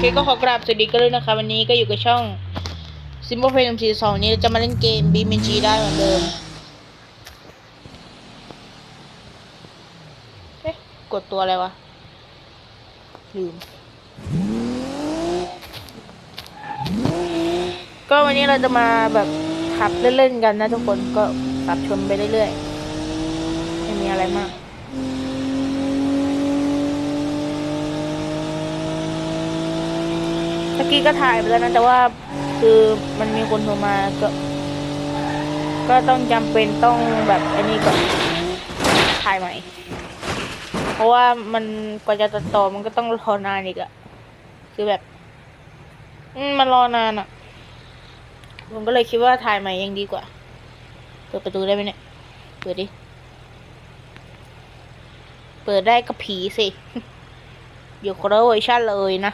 เคก็ขอกราบสวัสดีกันเลยนะคะวันนี้ก็อยู่กับช่อง Simple Play 142นี้จะมาเล่นเกม BMG ได้เหมือนเดิมเอ๊ะกดตัวอะไรวะ ลืม ก็วันนี้เราจะมาแบบขับเล่นๆกันนะทุกคนก็ขับชนไปเรื่อยๆไม่มีอะไรมาก เมื่อกี้ก็ถ่ายไปแล้วนะแต่ว่าคือมันมีคนโทรมาก็ ก็ต้องจำเป็นต้องแบบอันนี้ก่อนถ่ายใหม่ เพราะว่ามันกว่าจะตัดต่อมันก็ต้องรอนานอีกอะคือแบบมันรอนานอะผมก็เลยคิดว่าถ่ายใหม่ยังดีกว่า เปิดประตูได้ไหมเนี่ย เปิดดิ เปิดได้ก็ผีสิ อยู่คนลเวอร์ชันเลยนะ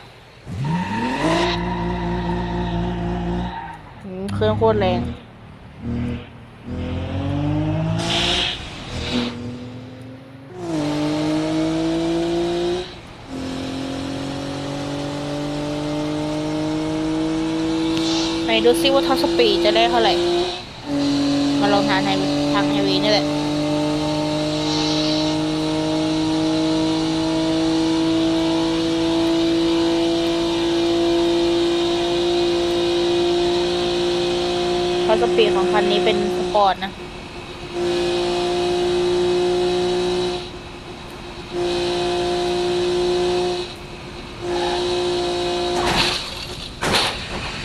อืม เครื่องโคตรแรง ไปดูซิว่าท็อปสปีดจะได้เท่าไหร่ มาลองทางไฮทางไฮวีนี่แหละ ท็สปีดของคันนี้เป็นสปอร์ตนะ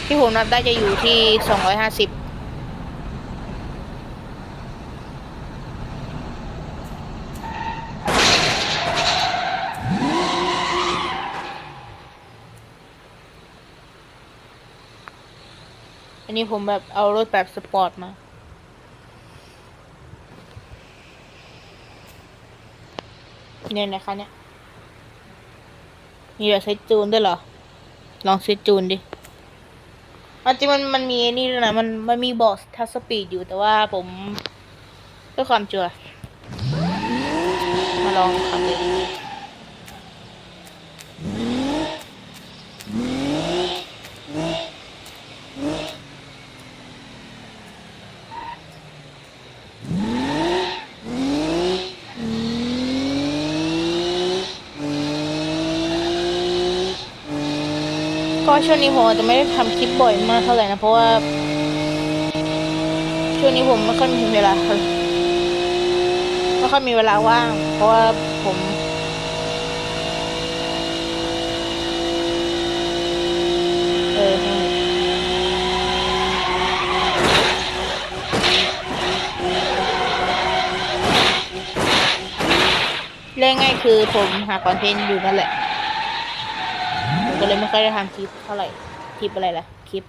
ที่ผมนับได้จะอยู่ที่ส อันนี้ผมแบบเอารถแบบสปอร์ตมา เนี่ยนะคะเนี่ย มีแบบเซตจูนด้วยเหรอ ลองเซตจูนดิอันจริงมันมันมีอ้นี่ด้วยนะมันมันมีบอกทัชสปีดอยู่แต่ว่าผมเพื่อความชัวมาลองขับดู ก็ช่วงนี้ผมอาจจะไม่ได้ทำคลิปบ่อยมากเท่าไหร่นะ เพราะว่า ช่วงนี้ผมไม่ค่อยมีเวลาไม่ค่อยมีเวลาว่าง เพราะว่าผมเออเรื่องง่ายคือผมหาคอนเทนต์อยู่นั่นแหละ เลยไม่ค่อยได้ทำคลิปเท่าไหร่ คลิปอะไรล่ะ คลิป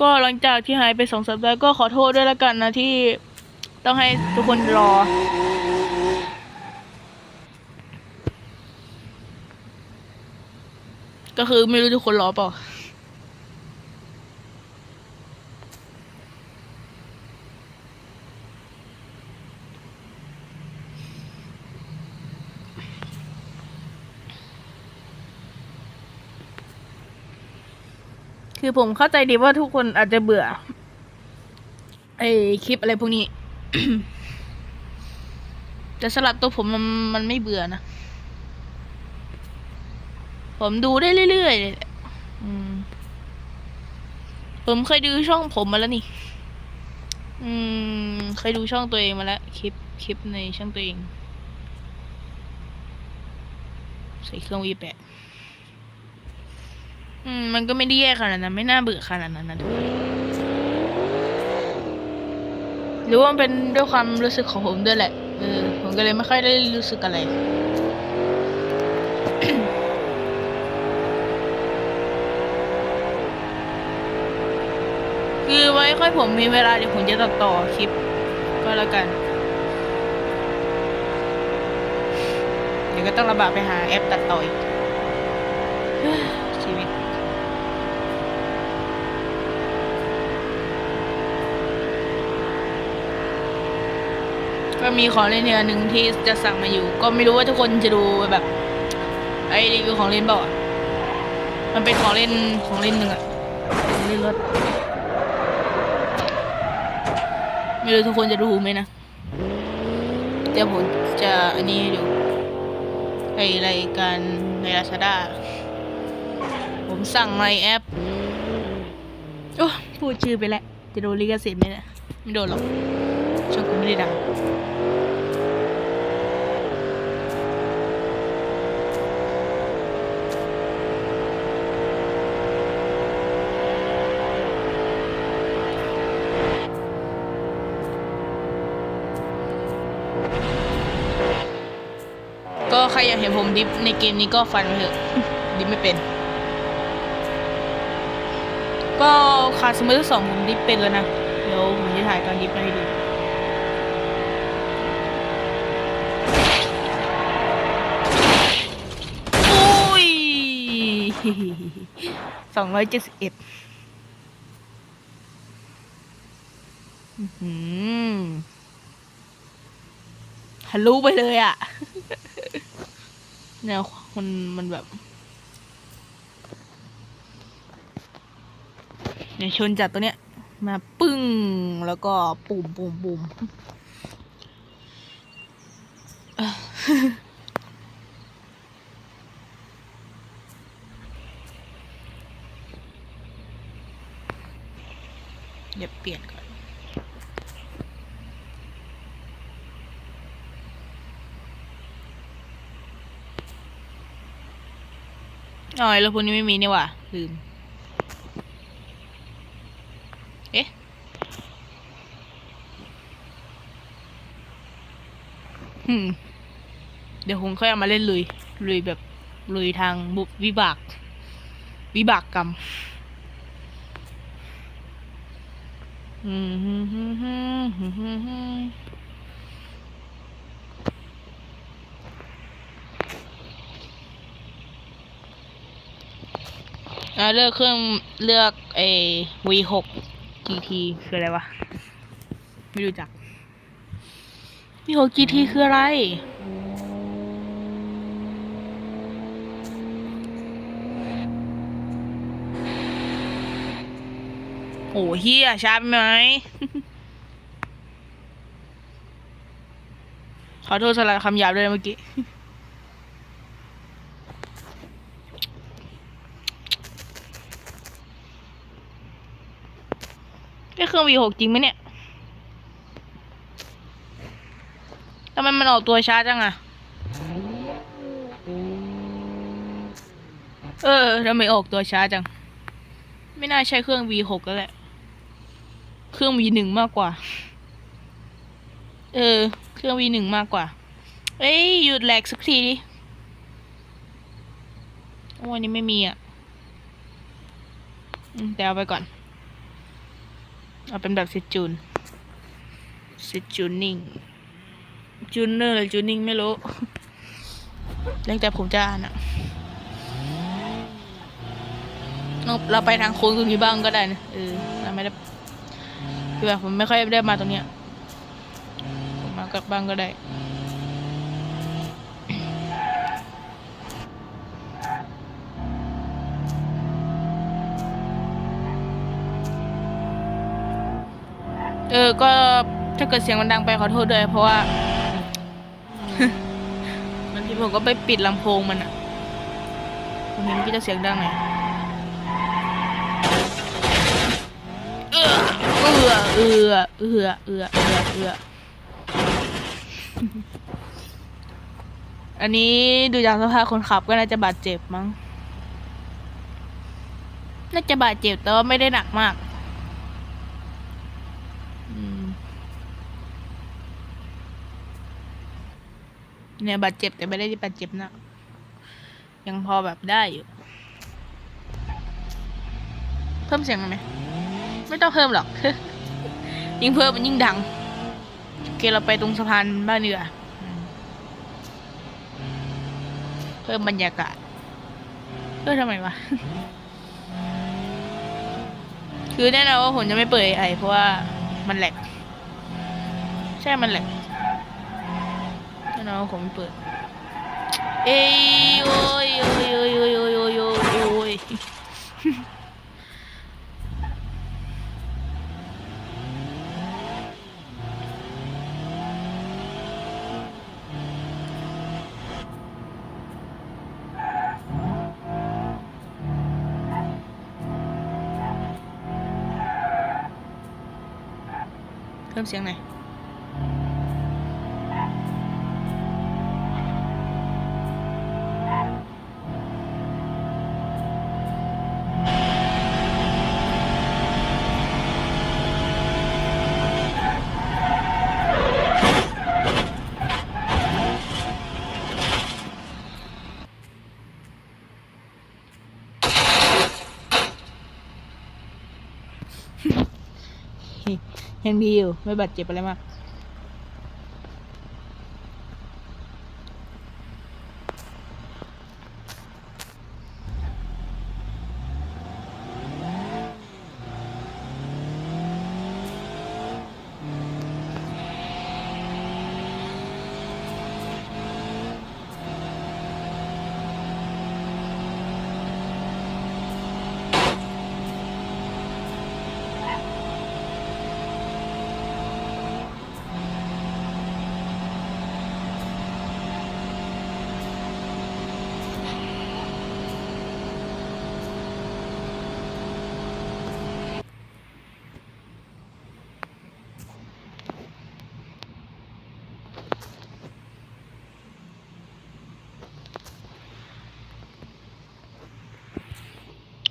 ก็หลังจากที่หายไปสองสัปดาห์ก็ขอโทษด้วยล้วกันนะที่ต้องให้ทุกคนรอ ก็คือไม่รู้ทุกคนรอเปล่า คือผมเข้าใจดีว่าทุกคนอาจจะเบื่อ ไอคลิปอะไรพวกนี้ แต่สำหรับตัวผมมันมันไม่เบื่อนะ ผมดูได้เรื่อยๆเลยผมเคยดูช่องผมมาแล้วนี่ อืม เคยดูช่องตัวเองมาแล้ว คลิปคลิปในช่องตัวเอง ใส่เครื่องวีแปด อืมมันก็ไม่ได้แย่ขนาดนั้นไม่น่าเบื่อขนาดนั้นนะทุกคนหรือว่ามันเป็นด้วยความรู้สึกของผมด้วยแหละเออผมก็เลยไม่ค่อยได้รู้สึกอะไรคือไว้ค่อยผมมีเวลาเดี๋ยวผมจะตัดต่อคลิป ก็แล้วกัน เดี๋ยวก็ต้องระบากไปหาแอปตัดต่ออีกชีวิต ก็มีของเล่นเนี่ยหนึ่งที่จะสั่งมาอยู่ ก็ไม่รู้ว่าทุกคนจะดูแบบไอ้รีวิวของเล่นเปล่าอะมันเป็นของเล่นของเล่นหนึ่งอะของเล่นรถไม่รู้ทุกคนจะดูไหมนะเดี๋ยวผมจะอันนี้ดูไอรายการใน Lazada ผมสั่งในแอปโอ้พูดชื่อไปแล้วจะโดนลิขสิทธิ์ไหมเนี่ยไม่โดนหรอกช่องกูไม่ได้ดัง ใครอยากเห็นผมดิฟในเกมนี้ก็ฟันไปเถอะ ดิฟไม่เป็น ก็คาสมือสองผมดิฟเป็นแล้วนะ เดี๋ยวผมจะถ่ายตอนดิฟมาให้ดูโอ้ยสองร้อยเจ็ดสิบเอ็ดทะลุไปเลยอะ แนวมันมันแบบเนี่ยชนจากตัวเนี้ย มาปึ้งแล้วก็ปุ่มปุ่มปุ่มเอ่อเดี๋ยวเปลี่ยนก่อน อ๋อแล้วพวกนี้ไม่มีนี่ว่าลืม เอ๊ะ เดี๋ยวคงค่อยเอามาเล่นลุย ลุยแบบ ลุยทางบุวิบาก วิบากกรรมอืมฮึ่มฮึ่มฮึ่มฮึ่มฮึ่มฮึ่ม อ่าเลือกเครื่องเลือกเอ V6 GT คืออะไรวะ ไม่รู้จัก V6 GT คืออะไร โอ้เฮียช้าไปไหม ขอโทษสำหรับคำหยาบด้วยเมื่อกี้ เครื่อง V6 จริงไหมเนี่ยทำไมมันออกตัวช้าจังอะเออทำไมออกตัวช้าจัง ไม่น่าใช่เครื่อง V6 แล้วแหละ เครื่อง V1 มากกว่า เออ เครื่อง V1 มากกว่า เอ้ย หยุดแหลกสักทีดิโอ้อันนี้ไม่มีอะแต่เอาไปก่อน เอาเป็นแบบเซจูนเซจูนนิ่งจูนเนอร์หรือจูนนิ่งไม่รู้เรื่องแต่ผมจะอ่านอะเราเราไปทางโค้งตรงนี้บ้างก็ได้นะเออเราไม่ได้คือแบบผมไม่ค่อยได้มาตรงเนี้ยผมมากับบ้างก็ได้ เออ ก็ถ้าเกิดเสียงมันดังไปขอโทษด้วยเพราะว่าบางทีผมก็ไปปิดลำโพงมันอะผมเห็นมันก็จะเสียงดังหน่อยเอือเอือเอือเอือเอือเอือเอืออันนี้ดูจากสภาพคนขับก็น่าจะบาดเจ็บมั้ง น่าจะบาดเจ็บแต่ว่าไม่ได้หนักมาก เนี่ยบาดเจ็บแต่ไม่ได้บาดเจ็บนักยังพอแบบได้อยู่ เพิ่มเสียงไหมไม่ต้องเพิ่มหรอก ยิ่งเพิ่มมันยิ่งดังโอเคเราไปตรงสะพานบ้านเนือเพิ่มบรรยากาศเพื่อทำไมวะ คือแน่นอนว่าผมจะไม่เปิดไอเพราะว่ามันแหลก ใช่มันแหลก ไม่เอาผมเปิดเอ้ยโอ้ยโอ้ยโอ้ยโอ้ยโอ้ยโอ้ยโอ้ยโอ้ยเพิ่มเสี ยังดีอยู่ ไม่บาดเจ็บอะไรมาก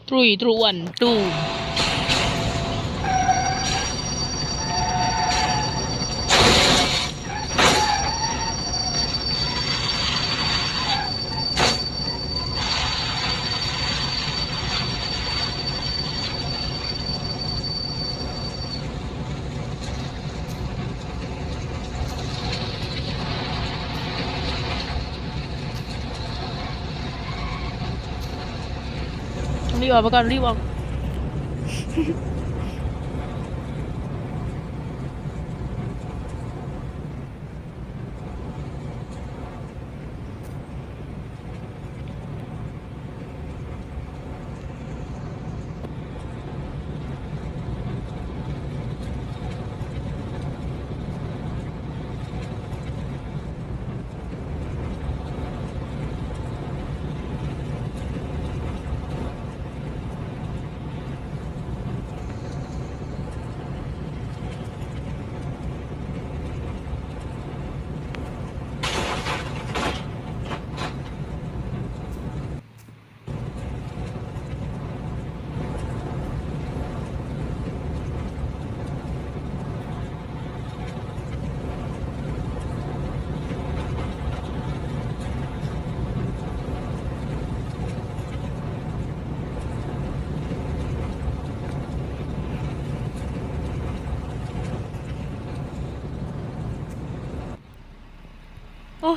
ตรุยตรวนตู รีบออกไปก่อนรีบออก โอ้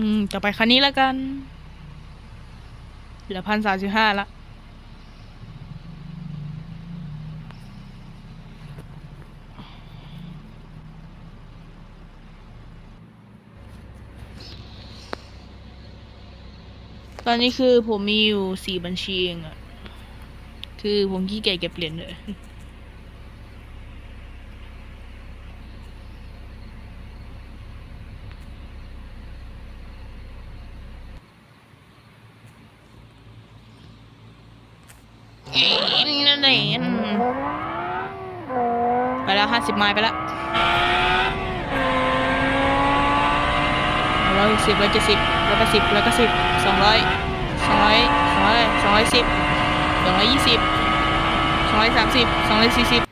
อืมจะไปคันนี้แล้วกัน เหลือพันสามสิบห้าละ ตอนนี้คือผมมีอยู่สี่บัญชีเองอะ คือผมขี้เกียจเก็บเหรียญเลย นั่นเองไปแล้วห้า สิบไมล์ไปแล้วร้อยสิบร้อยเจ็ดสิบร้อยแปดสิบร้อยเก้าสิบสองร้อยสองร้อยสองร้อยสองร้อยสิบสองร้อยยี่สิบสองร้อยสามสิบสองร้อยสี่สิบ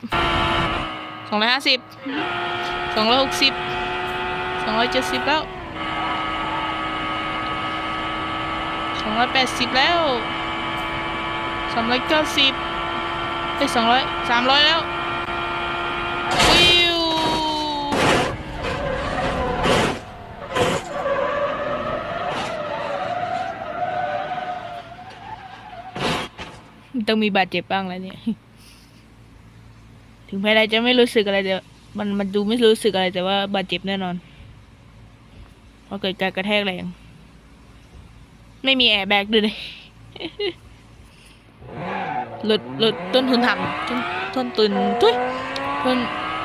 สองร้อยห้าสิบสองร้อยหกสิบสองร้อยเจ็ดสิบแล้วสองร้อยแปดสิบแล้วสามร้อยเก้าสิบเอ้ยสองร้อยสามร้อยแล้วว ต้องมีบาดเจ็บบ้างแล้วเนี่ย ถึงแม้เราจะไม่รู้สึกอะไรแต่มันมันดูไม่รู้สึกอะไรแต่ว่าบาดเจ็บแน่นอนเพราะเกิดการกระแทกแรงไม่มีแอร์แบ็กด้วยเลยลดลดต้นทุนต่ำต้นต้นทุนทุยต้น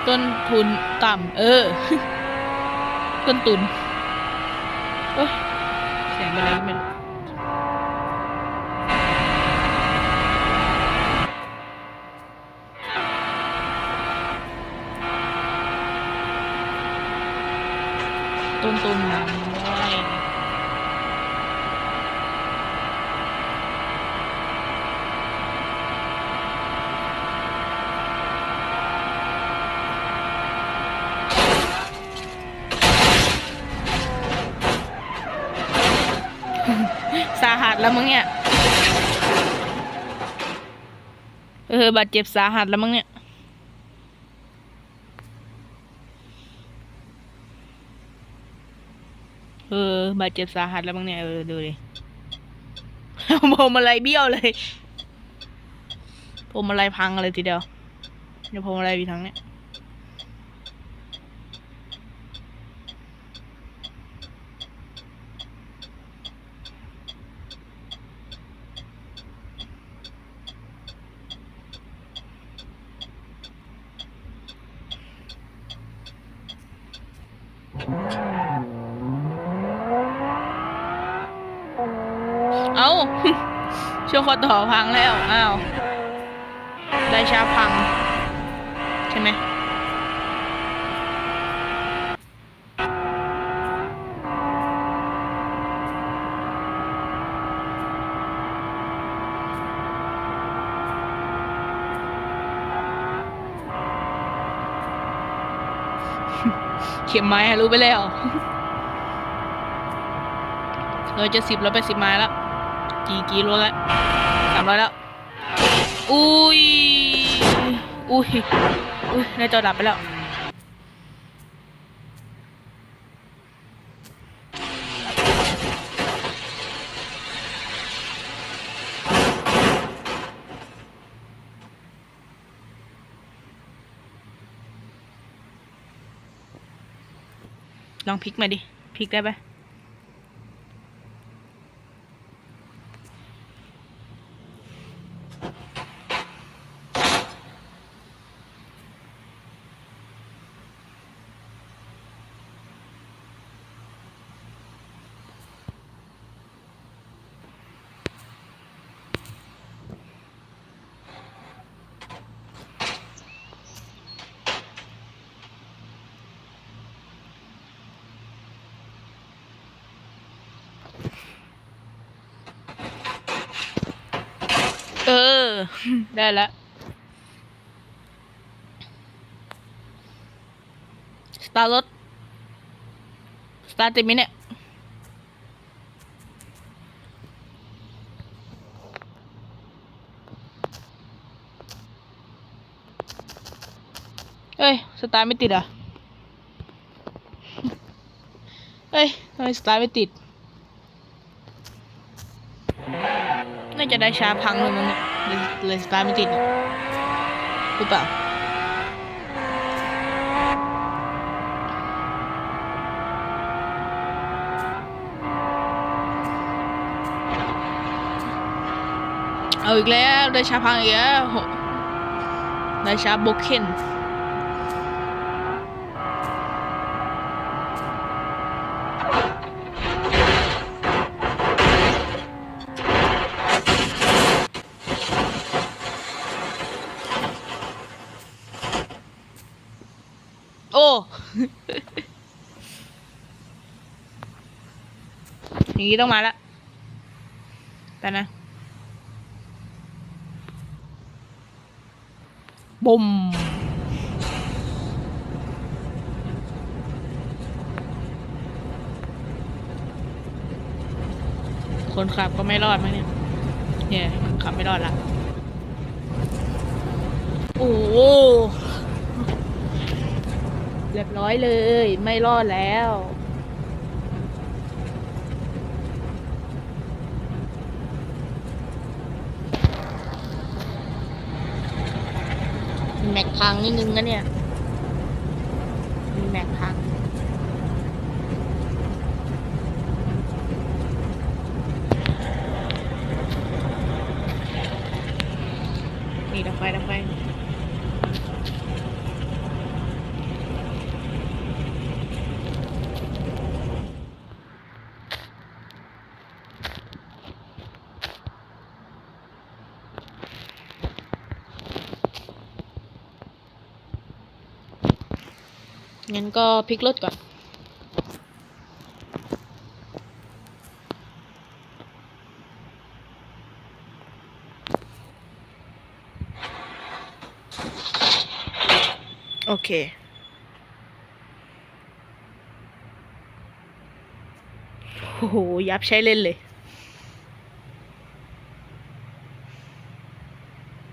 ต้นทุนต่ำเออ ต้นทุนโอ้ยเสียงอะไรก็ไม่รู้ต้นทุนน้อย สาหัสแล้วมั้งเนี่ย เออ บาดเจ็บสาหัสแล้วมั้งเนี่ย เออบาดเจ็บสาหัสแล้วมั้งเนี่ย เออ ดูดิพวงมอะไรเบี้ยวเลยพวงมอะไรพังเลยทีเดียว เดี๋ยวพวงมอะไรทีทั้งเนี่ย เอา ช่วงค อต่อพังแล้ว อ้าว ได้ชาพัง ใช่ไหมเข็มไม้รู้ไปแล้ว เราจะสิบแล้วไปสิบไม้แล้ว กี่กิโลแล้วามร้อยแล้ว อุ้ย อุ้ย อุ้ยในจอดับไปแล้ว ลองพลิกมาดิ พลิกได้ปะเออ ได้แล้วสตาร์รถสตาร์ติดไหมเนี่ยเอ้ย สตาร์ไม่ติดอะ เอ้ยทำไมสตาร์ไม่ติด น่าจะได้ชาพังเลยมั้งเนี่ย เลยเลยสตาร์ไม่ติดหรือเปล่าเอาอีกแล้ว ได้ชาพังอีกแล้วได้ชาร์จโบเคนางนี้ต้องมาละแต่นะบุมคนขับก็ไม่รอดมั้งเนี่ยเนี่ยขับไม่รอดละโอ้เรียบร้อยเลย ไม่รอดแล้ว แม็กพังนิดนึงนะเนี่ย มีแม็กพัง นี่ดับไฟดับไฟ งั้นก็พลิกรถก่อน โอเคโอ้โหยับใช้เล่นเลย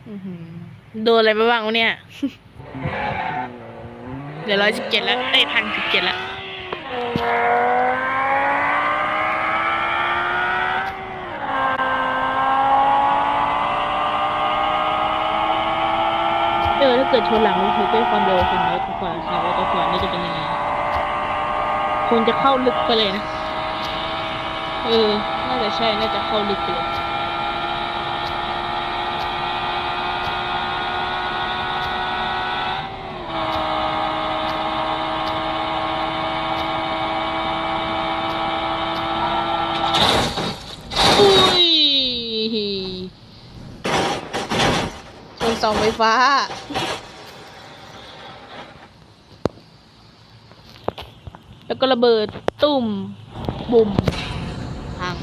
อือหือโดนอะไรไปบ้างวะเนี่ย เดี๋ยวร้อยสิบเจ็ดแล้วได้พันสิบเจ็ดแล้วเออถ้าเกิดชนหลังรถทุกด้วยความเร็วถึงร้อยกว่าสามร้อยกว่านี่จะเป็นยังไงคงจะเข้าลึกไปเลยนะ เออ น่าจะใช่ น่าจะเข้าลึกไปเลย อุ้ยชน เสาไฟฟ้า แล้วก็ระเบิดตุ่มบุ่มพัง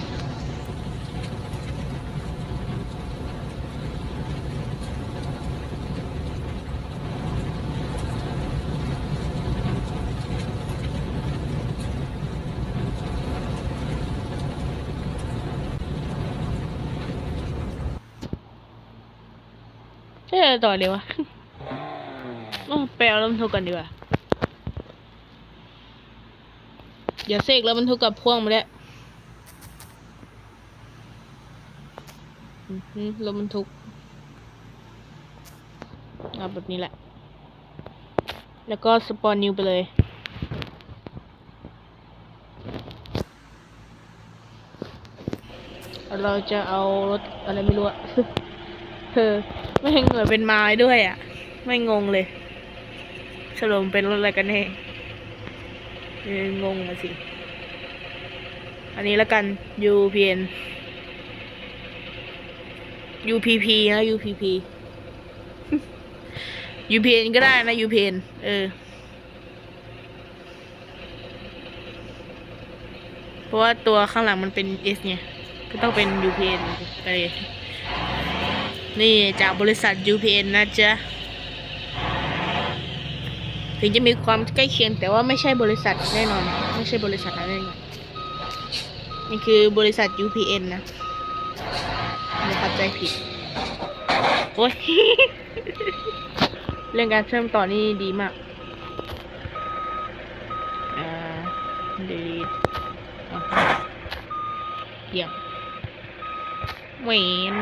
ใช่อะไร ต่อเลยวะอ๋อไปเอารถบรรทุกกันดีกว่าเดี๋ยวเสกแล้วบรรทุกกับพ่วงมาแล้วอือหือรถบรรทุกเอาแบบนี้แหละ แล้วก็สปอนนิวไปเลย เราจะเอารถอะไรไม่รู้อะเออ ไม่เหมือนเป็นไม้ด้วยอะ ไม่งงเลยสรุปมันเป็นรถอะไรกันแน่เอองงมาสิ อันนี้แล้วกัน UPN UPP นะ UPP UPN ก็ได้นะ UPN เออ เพราะว่าตัวข้างหลังมันเป็น S ไงก็ต้องเป็น UPN ไป นี่จากบริษัท UPN นะจ๊ะ ถึงจะมีความใกล้เคียงแต่ว่าไม่ใช่บริษัทแน่นอน ไม่ใช่บริษัทนั้นแน่นอนนี่คือบริษัท UPN นะไม่เข้าใจผิด โอ้ย เรื่องการเชื่อมต่อนี่ดีมากอ่า delete เยี่ยมเวน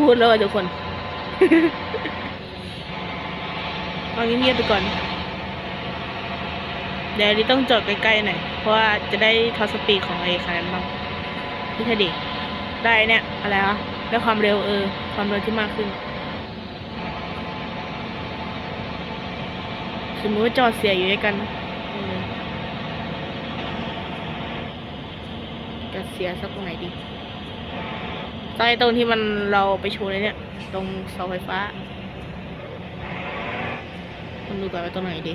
พูดเลยทุกคนเอาเงียบๆไปก่อน เดี๋ยวนี้ต้องจอดใกล้ๆหน่อย เพราะว่าจะได้ทอสปีดของไอ้คันนั้นบ้างพี่เทดิได้เนี่ย อะไรวะได้ความเร็วเออ ความเร็วที่มากขึ้นสมมติว่าจอดเสียอยู่ด้วยกันจะเสียสักตรงไหนดี ใต้ตรงที่มันเราไปโชว์เลยเนี่ย ตรงเสาไฟฟ้า มันดูก่อนว่าตรงไหนดี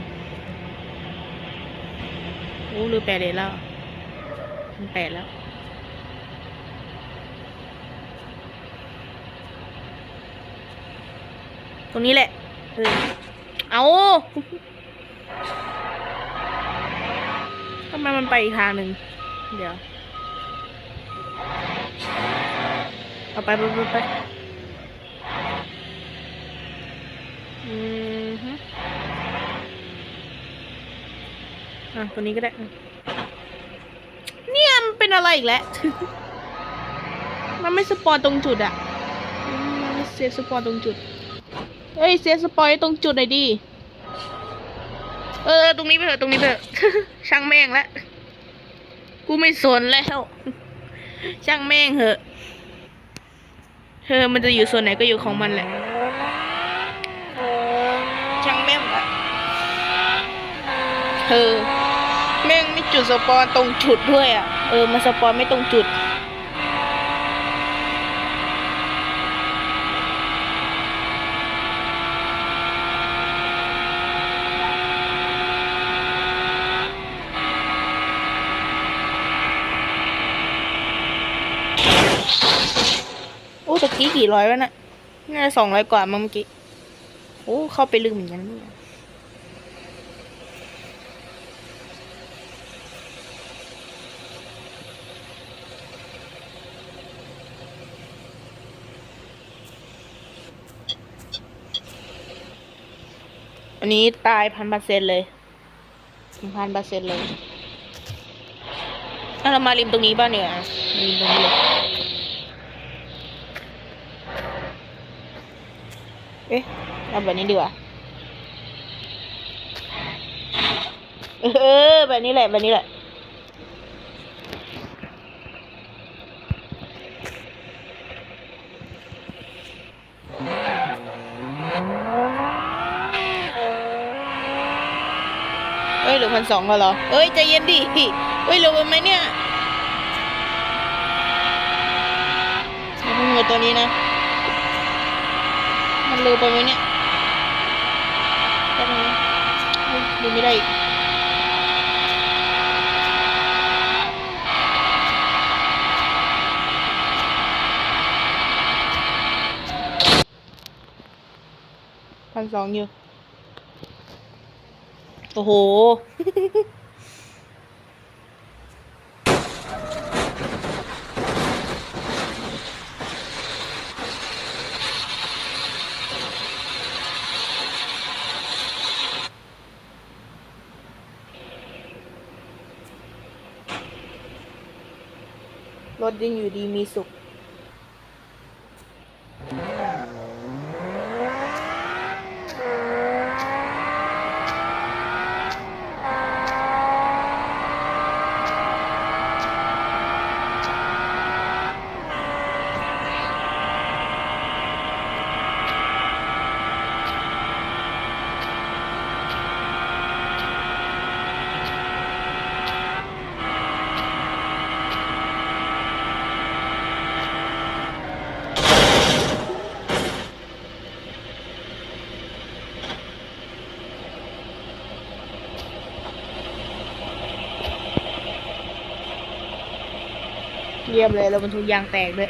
โอ้ลือแปดเลยแล้ว มันแปดแล้ว ตรงนี้แหละ เออเอาทำไมมันไปอีกทางหนึ่ง เดี๋ยว เอาไปไปไปไปอืมฮึอะตัวนี้ก็ได้ เนี่ยมันเป็นอะไรอีกแล้วมันไม่สปอนตรงจุดอะมันไม่เซฟสปอนตรงจุด เฮ้ยเซฟสปอยตรงจุดหน่อยดิเออ ตรงนี้ไปเถอะ ตรงนี้ไปเถอะ ช่างแม่งแล้วกูไม่สนแล้ว ช่างแม่งเหอะ ธอมันจะอยู่ส่วนไหนก็อยู่ของมันแหละ ช่างแม่งอะเธอแม่งไม่จุดสปอนตรงจุดด้วยอะเออมันสปอนไม่ตรงจุด โอ้ตะกี้กี่ ร้อยวะน่ะน่าจะสองร้อยกว่ามั้งเมื่อกี้ โอ้ เข้าไปลืมเหมือนกันเนี่ยอันนี้ตายพันเปอร์เซ็นต์เลยพันเปอร์เซ็นต์เลยอะเรามาริมตรงนี้บ้างเนี่ยริมตรงนี้เลย เอ๊ะ เอาแบบนี้ดีกว่า เออ แบบนี้แหละ แบบนี้แหละ เอ้ยหลือพันสองแล้วเหรอ เอ้ยใจเย็นดิ เอ้ยร็วไปไหมเนี่ยอย่าเงินตัวนี้นะ มันเร็วไปไหมเนี่ย แป๊บนึงดูไม่ได้อีกพันสองอยู่ โอ้โห เยี่ยมเลยเราบรรทุกยางแตกด้วย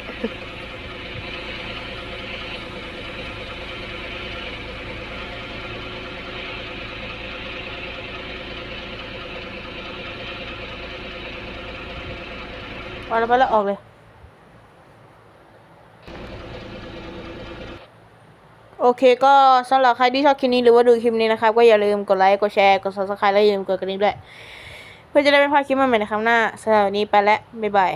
พอแล้วไปแล้วออกเลย โอเคก็สำหรับใครที่ชอบคลิปนี้หรือว่าดูคลิปนี้นะครับ ก็อย่าลืมกดไลค์ กดแชร์ กด subscribe และอย่าลืมกดกระดิ่งด้วย เพื่อจะได้ไม่พลาดคลิปใหม่ๆในครั้งหน้าสำหรับวันนี้ไปแล้ว บ๊ายบาย